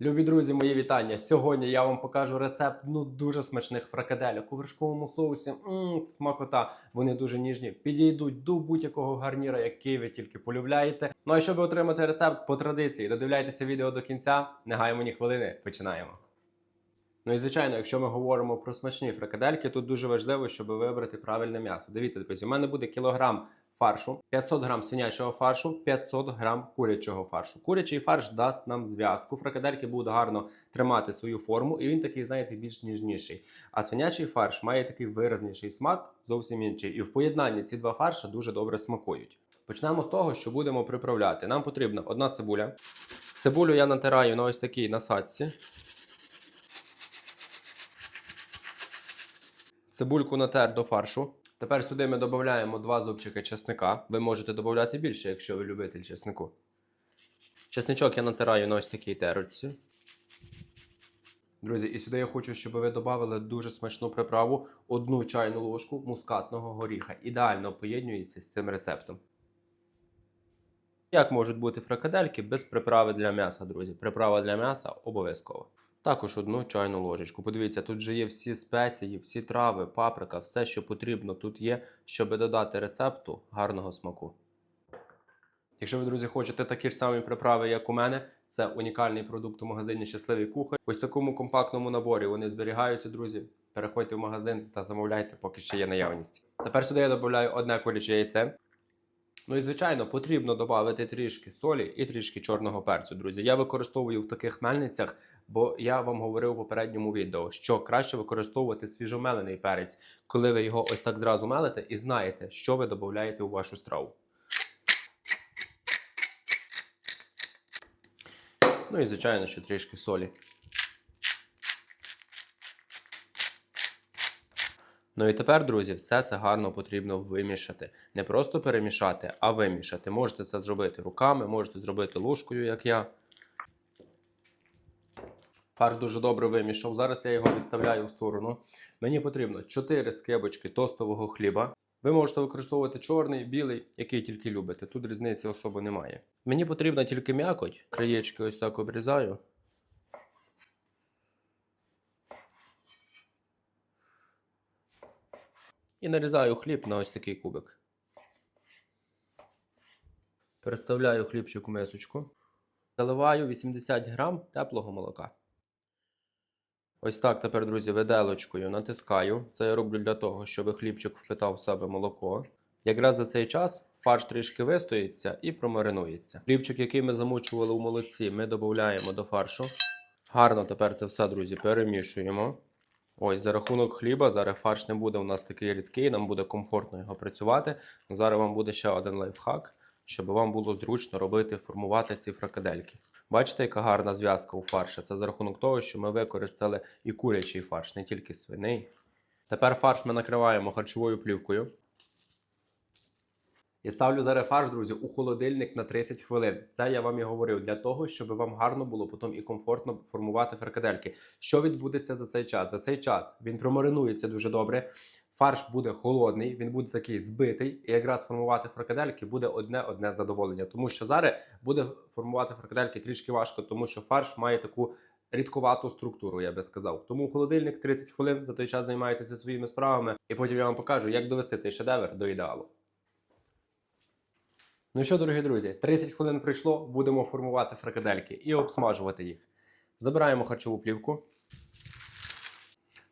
Любі друзі, мої вітання. Сьогодні я вам покажу рецепт ну дуже смачних фрикаделек у вершковому соусі. Мм, смакота. Вони дуже ніжні. Підійдуть до будь-якого гарніра, який ви тільки полюбляєте. Ну а щоб отримати рецепт по традиції, додивляйтеся відео до кінця. Не гаємо ні хвилини. Починаємо. Ну і звичайно, якщо ми говоримо про смачні фрикадельки, тут дуже важливо, щоб вибрати правильне м'ясо. Дивіться, друзі, у мене буде кілограм фаршу, 500 грам свинячого фаршу, 500 грам курячого фаршу. Курячий фарш дасть нам зв'язку. Фрикадельки будуть гарно тримати свою форму, і він такий, знаєте, більш ніжніший. А свинячий фарш має такий виразніший смак, зовсім інший. І в поєднанні ці два фарша дуже добре смакують. Почнемо з того, що будемо приправляти. Нам потрібна одна цибуля. Цибулю я натираю на ось такій насадці. Цибульку натер до фаршу. Тепер сюди ми додаємо два зубчики чесника. Ви можете додати більше, якщо ви любитель чеснику. Чесничок я натираю на ось такій терочці. Друзі, і сюди я хочу, щоб ви додали дуже смачну приправу одну чайну ложку мускатного горіха. Ідеально поєднується з цим рецептом. Як можуть бути фрикадельки без приправи для м'яса, друзі? Приправа для м'яса обов'язково. Також одну чайну ложечку. Подивіться, тут вже є всі спеції, всі трави, паприка, все, що потрібно тут є, щоб додати рецепту гарного смаку. Якщо ви, друзі, хочете такі ж самі приправи, як у мене, це унікальний продукт у магазині Щасливий кухар. Ось в такому компактному наборі вони зберігаються, друзі. Переходьте в магазин та замовляйте, поки ще є наявність. Тепер сюди я додаю одне куряче яйце. Ну і звичайно, потрібно додати трішки солі і трішки чорного перцю, друзі. Я використовую в таких мельницях, бо я вам говорив у попередньому відео, що краще використовувати свіжомелений перець, коли ви його ось так зразу мелите і знаєте, що ви додаєте у вашу страву. Ну і звичайно, що трішки солі. Ну і тепер, друзі, все це гарно потрібно вимішати. Не просто перемішати, а вимішати. Можете це зробити руками, можете зробити ложкою, як я. Фарш дуже добре вимішав. Зараз я його відставляю в сторону. Мені потрібно 4 скибочки тостового хліба. Ви можете використовувати чорний, білий, який тільки любите. Тут різниці особо немає. Мені потрібна тільки м'якоть. Краєчки ось так обрізаю. І нарізаю хліб на ось такий кубик. Переставляю хлібчик у мисочку. Заливаю 80 грам теплого молока. Ось так тепер, друзі, виделочкою натискаю. Це я роблю для того, щоб хлібчик впитав в себе молоко. Якраз за цей час фарш трішки вистоїться і промаринується. Хлібчик, який ми замучували у молоці, ми додаємо до фаршу. Гарно тепер це все, друзі, перемішуємо. Ось за рахунок хліба, зараз фарш не буде у нас такий рідкий, нам буде комфортно його працювати. Ну, Зараз вам буде ще один лайфхак, щоб вам було зручно робити, формувати ці фракадельки. Бачите, яка гарна зв'язка у фарша? Це за рахунок того, що ми використали і курячий фарш, не тільки свиний. Тепер фарш ми накриваємо харчовою плівкою. І ставлю зараз фарш, друзі, у холодильник на 30 хвилин. Це я вам і говорив для того, щоб вам гарно було потім і комфортно формувати фрикадельки. Що відбудеться за цей час? За цей час він промаринується дуже добре. Фарш буде холодний, він буде такий збитий, і якраз формувати фрикадельки буде одне-одне задоволення. Тому що зараз буде формувати фрикадельки трішки важко, тому що фарш має таку рідковату структуру, я би сказав. Тому холодильник 30 хвилин за той час займаєтеся своїми справами, і потім я вам покажу, як довести цей шедевр до ідеалу. Ну що, дорогі друзі, 30 хвилин пройшло, будемо формувати фрикадельки і обсмажувати їх. Забираємо харчову плівку.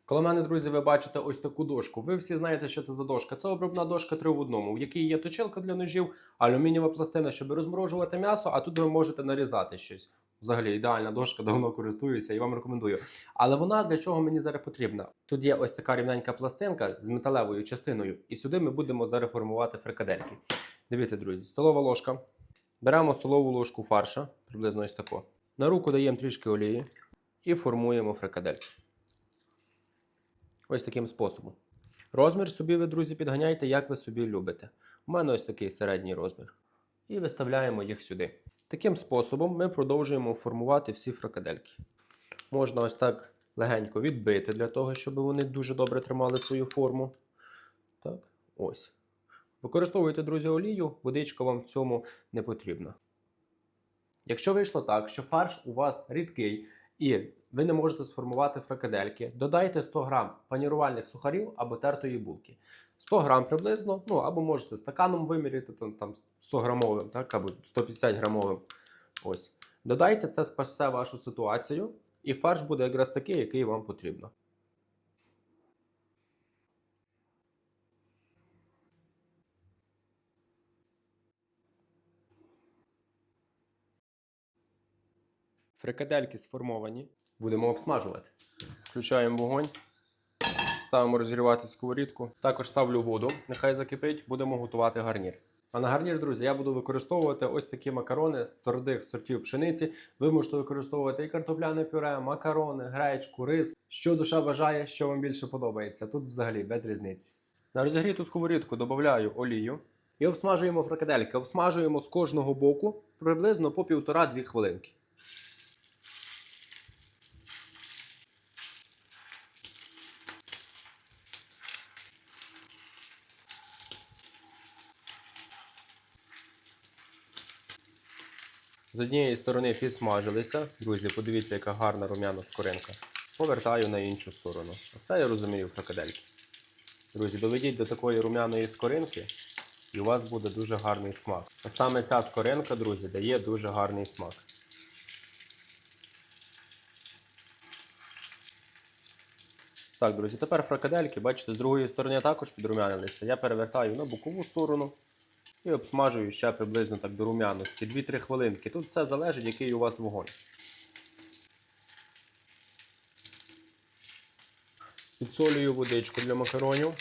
Коло мене, друзі, ви бачите ось таку дошку. Ви всі знаєте, що це за дошка. Це обробна дошка 3 в одному, в якій є точилка для ножів, алюмінієва пластина, щоб розморожувати м'ясо, а тут ви можете нарізати щось. Взагалі ідеальна дошка, давно користуюся і вам рекомендую. Але вона для чого мені зараз потрібна? Тут є ось така рівненька пластинка з металевою частиною, і сюди ми будемо зараз формувати фрикадельки. Дивіться, друзі, столова ложка. Беремо столову ложку фарша, приблизно ось тако. На руку даємо трішки олії і формуємо фрикадельки. Ось таким способом. Розмір собі ви, друзі, підганяйте, як ви собі любите. У мене ось такий середній розмір. І виставляємо їх сюди. Таким способом ми продовжуємо формувати всі фрикадельки. Можна ось так легенько відбити для того, щоб вони дуже добре тримали свою форму. Так, ось. Використовуйте, друзі, олію, водичка вам в цьому не потрібна. Якщо вийшло так, що фарш у вас рідкий і ви не можете сформувати фрикадельки, додайте 100 грам панірувальних сухарів або тертої булки. 100 грам приблизно, ну або можете стаканом виміряти там, там 100 грамовим, так, або 150 грамовим. Ось. Додайте це спасе вашу ситуацію, і фарш буде якраз такий, який вам потрібно. Фрикадельки сформовані. Будемо обсмажувати. Включаємо вогонь. Ставимо розігрівати сковорідку. Також ставлю воду, нехай закипить, будемо готувати гарнір. А на гарнір, друзі, я буду використовувати ось такі макарони з твердих сортів пшениці. Ви можете використовувати і картопляне пюре, макарони, гречку, рис. Що душа бажає, що вам більше подобається. Тут взагалі без різниці. На розігріту сковорідку додаю олію і обсмажуємо фрикадельки. Обсмажуємо з кожного боку приблизно по півтора-дві хвилинки. З однієї сторони підсмажилися. Друзі, подивіться, яка гарна рум'яна скоринка. Повертаю на іншу сторону. Оце я розумію фрикадельки. Друзі, доведіть до такої рум'яної скоринки, і у вас буде дуже гарний смак. А саме ця скоринка, друзі, дає дуже гарний смак. Так, друзі, тепер фрикадельки, бачите, з другої сторони також підрумянилися. Я перевертаю на бокову сторону. І обсмажую ще приблизно так до румяності. 2-3 хвилинки. Тут все залежить, який у вас вогонь. Підсолюю водичку для макаронів.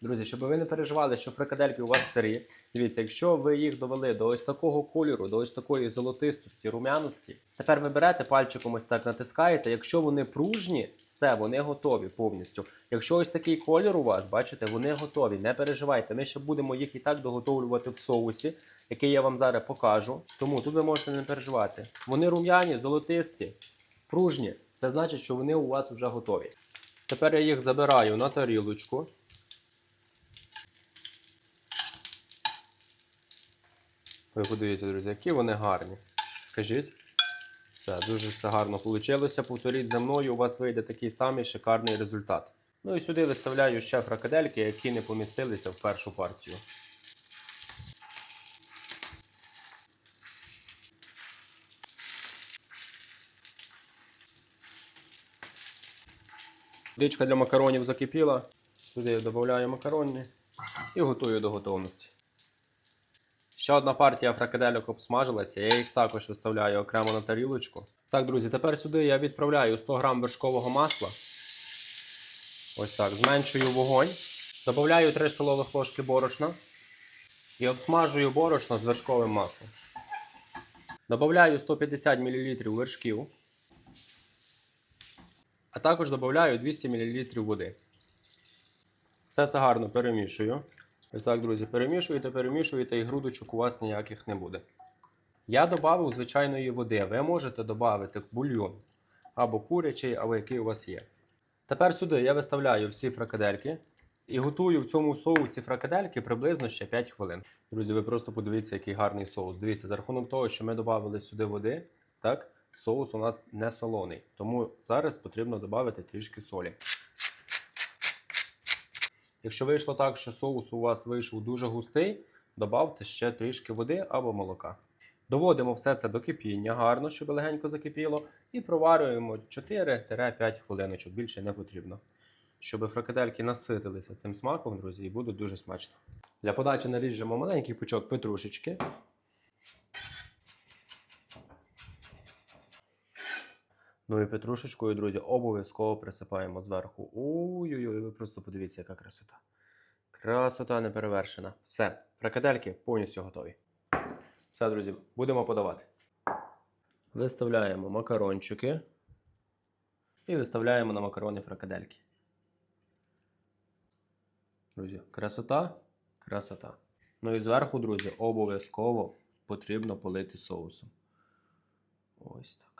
Друзі, щоб ви не переживали, що фрикадельки у вас сирі. Дивіться, якщо ви їх довели до ось такого кольору, до ось такої золотистості, румяності, тепер ви берете пальчиком ось так натискаєте. Якщо вони пружні, все, вони готові повністю. Якщо ось такий колір у вас, бачите, вони готові. Не переживайте. Ми ще будемо їх і так доготовлювати в соусі, який я вам зараз покажу. Тому тут ви можете не переживати. Вони рум'яні, золотисті, пружні. Це значить, що вони у вас вже готові. Тепер я їх забираю на тарілочку. Ви подивіться, друзі, які вони гарні. Скажіть. Все, дуже все гарно вийшло. Повторіть за мною, у вас вийде такий самий шикарний результат. Ну і сюди виставляю ще фракадельки, які не помістилися в першу партію. Водичка для макаронів закипіла. Сюди додаю макарони і готую до готовності. Ще одна партія фракадельок обсмажилася, я їх також виставляю окремо на тарілочку. Так, друзі, тепер сюди я відправляю 100 г вершкового масла. Ось так, зменшую вогонь. Добавляю 3 столових ложки борошна і обсмажую борошно з вершковим маслом. Добавляю 150 мл вершків. А також додаю 200 мл води. Все це гарно перемішую. Ось так, друзі, перемішуєте, перемішуєте і грудочок у вас ніяких не буде. Я додав звичайної води. Ви можете додати бульйон або курячий, або який у вас є. Тепер сюди я виставляю всі фрикадельки і готую в цьому соусі фрикадельки приблизно ще 5 хвилин. Друзі, ви просто подивіться, який гарний соус. Дивіться, за рахунок того, що ми додали сюди води, так, соус у нас не солоний. Тому зараз потрібно додати трішки солі. Якщо вийшло так, що соус у вас вийшов дуже густий, додавте ще трішки води або молока. Доводимо все це до кипіння гарно, щоб легенько закипіло, і проварюємо 4-5 хвилиночок, більше не потрібно. Щоб фрикадельки наситилися цим смаком, друзі, і буде дуже смачно. Для подачі наріжемо маленький пучок петрушечки. Ну і петрушечкою, друзі, обов'язково присипаємо зверху. Ой-ой-ой, ви просто подивіться, яка красота. Красота неперевершена. Все, фрикадельки повністю готові. Все, друзі, будемо подавати. Виставляємо макарончики. І виставляємо на макарони фрикадельки. Друзі, красота, красота. Ну і зверху, друзі, обов'язково потрібно полити соусом. Ось так.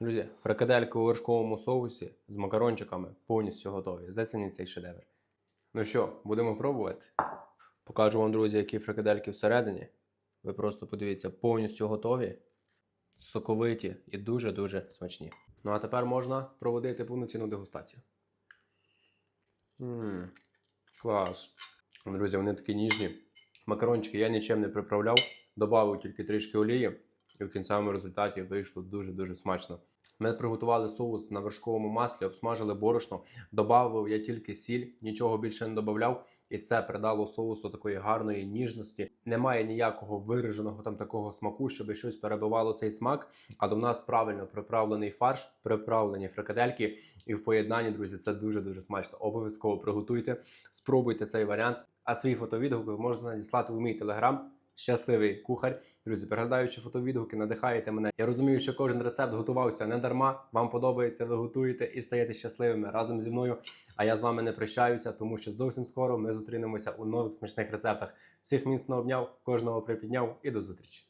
Друзі, фрикадельки у вершковому соусі з макарончиками повністю готові. Зацініть цей шедевр. Ну що, будемо пробувати? Покажу вам, друзі, які фрикадельки всередині. Ви просто подивіться, повністю готові, соковиті і дуже-дуже смачні. Ну а тепер можна проводити повноцінну дегустацію. Мм, клас. Друзі, вони такі ніжні. Макарончики я нічим не приправляв, додав тільки трішки олії, і в кінцевому результаті вийшло дуже-дуже смачно. Ми приготували соус на вершковому маслі, обсмажили борошно, додав я тільки сіль, нічого більше не додавав, і це придало соусу такої гарної ніжності. Немає ніякого вираженого там такого смаку, щоб щось перебивало цей смак. Але в нас правильно приправлений фарш, приправлені фрикадельки, і в поєднанні, друзі, це дуже дуже смачно. Обов'язково приготуйте, спробуйте цей варіант. А свій фотовідгук можете надіслати в мій телеграм. Щасливий кухар. Друзі, переглядаючи фотовідгуки, надихаєте мене. Я розумію, що кожен рецепт готувався не дарма. Вам подобається, ви готуєте і стаєте щасливими разом зі мною. А я з вами не прощаюся, тому що зовсім скоро ми зустрінемося у нових смачних рецептах. Всіх міцно обняв, кожного припідняв і до зустрічі.